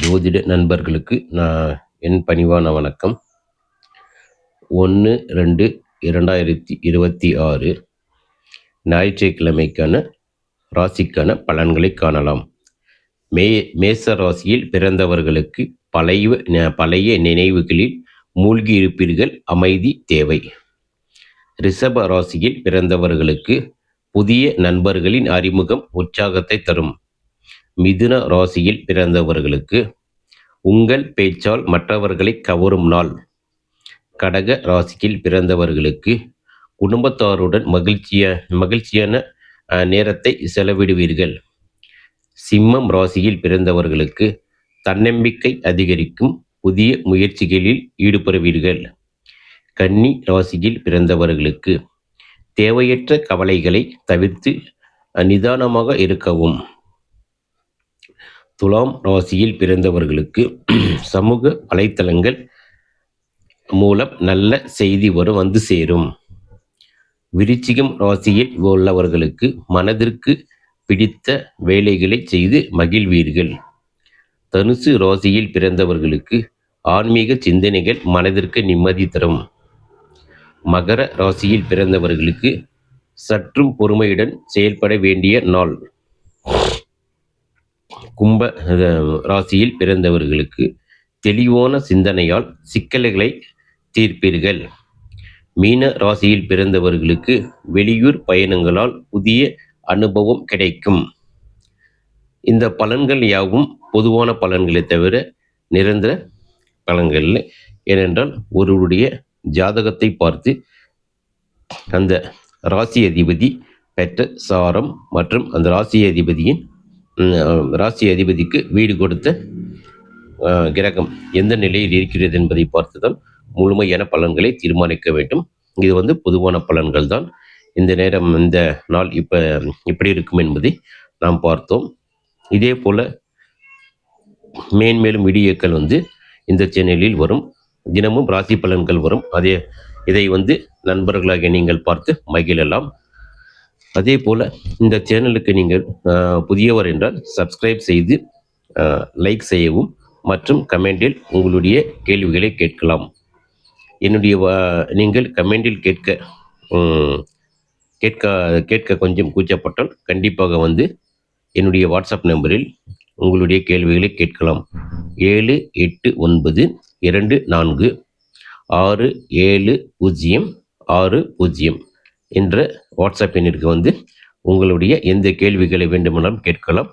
ஜோதிட நண்பர்களுக்கு நான் என் பணிவான வணக்கம். ஒன்று ரெண்டு இரண்டாயிரத்தி இருபத்தி ஆறு ஞாயிற்றுக்கிழமைக்கான ராசிக்கான பலன்களை காணலாம். மே மேச ராசியில் பிறந்தவர்களுக்கு பழைய பழைய நினைவுகளில் மூழ்கி இருப்பீர்கள். அமைதி தேவை. ரிஷப ராசியில் பிறந்தவர்களுக்கு புதிய நண்பர்களின் அறிமுகம் உற்சாகத்தை தரும். மிதுன ராசியில் பிறந்தவர்களுக்கு உங்கள் பேச்சால் மற்றவர்களை கவரும் நாள். கடக ராசியில் பிறந்தவர்களுக்கு குடும்பத்தாருடன் மகிழ்ச்சிய மகிழ்ச்சியான நேரத்தை செலவிடுவீர்கள். சிம்மம் ராசியில் பிறந்தவர்களுக்கு தன்னம்பிக்கை அதிகரிக்கும் புதிய முயற்சிகளில் ஈடுபடுவீர்கள். கன்னி ராசியில் பிறந்தவர்களுக்கு தேவையற்ற கவலைகளை தவிர்த்து நிதானமாக இருக்கவும். துலாம் ராசியில் பிறந்தவர்களுக்கு சமூக வலைத்தளங்கள் மூலம் நல்ல செய்தி வரும் வந்து சேரும். விருச்சிகம் ராசியில் உள்ளவர்களுக்கு மனதிற்கு பிடித்த வேலைகளை செய்து மகிழ்வீர்கள். தனுசு ராசியில் பிறந்தவர்களுக்கு ஆன்மீக சிந்தனைகள் மனதிற்கு நிம்மதி தரும். மகர ராசியில் பிறந்தவர்களுக்கு சற்றும் பொறுமையுடன் செயல்பட வேண்டிய நாள். கும்ப ராசியில் பிறந்தவர்களுக்கு தெளிவான சிந்தனையால் சிக்கல்களை தீர்ப்பீர்கள். மீன ராசியில் பிறந்தவர்களுக்கு வெளியூர் பயணங்களால் புதிய அனுபவம் கிடைக்கும். இந்த பலன்கள் யாவும் பொதுவான பலன்களை தவிர நிரந்தர பலன்கள் ஏனென்றால் ஒருவருடைய ஜாதகத்தை பார்த்து அந்த ராசி அதிபதி பெற்ற சாரம் மற்றும் அந்த ராசி அதிபதியின் ராசி அதிபதிக்கு வீடு கொடுத்த கிரகம் எந்த நிலையில் இருக்கிறது என்பதை பார்த்துதான் முழுமையான பலன்களை தீர்மானிக்க வேண்டும். இது வந்து பொதுவான பலன்கள் தான். இந்த நேரம் இந்த நாள் இப்போ எப்படி இருக்கும் என்பதை நாம் பார்த்தோம். இதே போல் மேன்மேலும் வீடியோக்கள் வந்து இந்த சேனலில் வரும். தினமும் ராசி பலன்கள் வரும். அதே இதை வந்து நண்பர்களாக நீங்கள் பார்த்து மகிழலாம். அதே போல் இந்த சேனலுக்கு நீங்கள் புதியவர் என்றால் சப்ஸ்கிரைப் செய்து லைக் செய்யவும் மற்றும் கமெண்டில் உங்களுடைய கேள்விகளை கேட்கலாம். என்னுடைய நீங்கள் கமெண்டில் கேட்க கேட்க கேட்க கொஞ்சம் கூச்சப்பட்டால் கண்டிப்பாக வந்து என்னுடைய வாட்ஸ்அப் நம்பரில் உங்களுடைய கேள்விகளை கேட்கலாம். ஏழு எட்டு ஒன்பது இரண்டு நான்கு ஆறு ஏழு பூஜ்ஜியம் ஆறு பூஜ்ஜியம் என்ற வாட்ஸ்அப் எண்ணிற்கு வந்து உங்களுடைய எந்த கேள்விகளை வேண்டுமானாலும் கேட்கலாம்.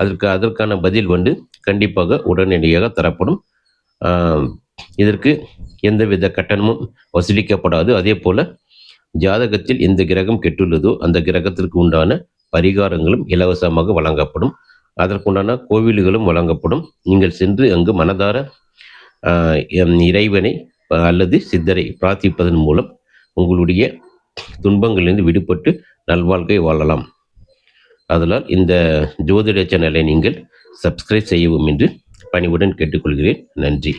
அதற்கு அதற்கான பதில் வந்து கண்டிப்பாக உடனடியாக தரப்படும். இதற்கு எந்தவித கட்டணமும் வசூலிக்கப்படாது. அதே போல் ஜாதகத்தில் எந்த கிரகம் கெட்டுள்ளதோ அந்த கிரகத்திற்கு உண்டான பரிகாரங்களும் இலவசமாக வழங்கப்படும். அதற்குண்டான கோவில்களும் வழங்கப்படும். நீங்கள் சென்று அங்கு மனதார இறைவனை அல்லது சித்தரை பிரார்த்திப்பதன் மூலம் உங்களுடைய துன்பங்களிலிருந்து விடுபட்டு நல்வாழ்க்கை வாழலாம். அதனால் இந்த ஜோதிட சேனலை நீங்கள் சப்ஸ்கிரைப் செய்யவும் என்று பணிவுடன் கேட்டுக்கொள்கிறேன். நன்றி.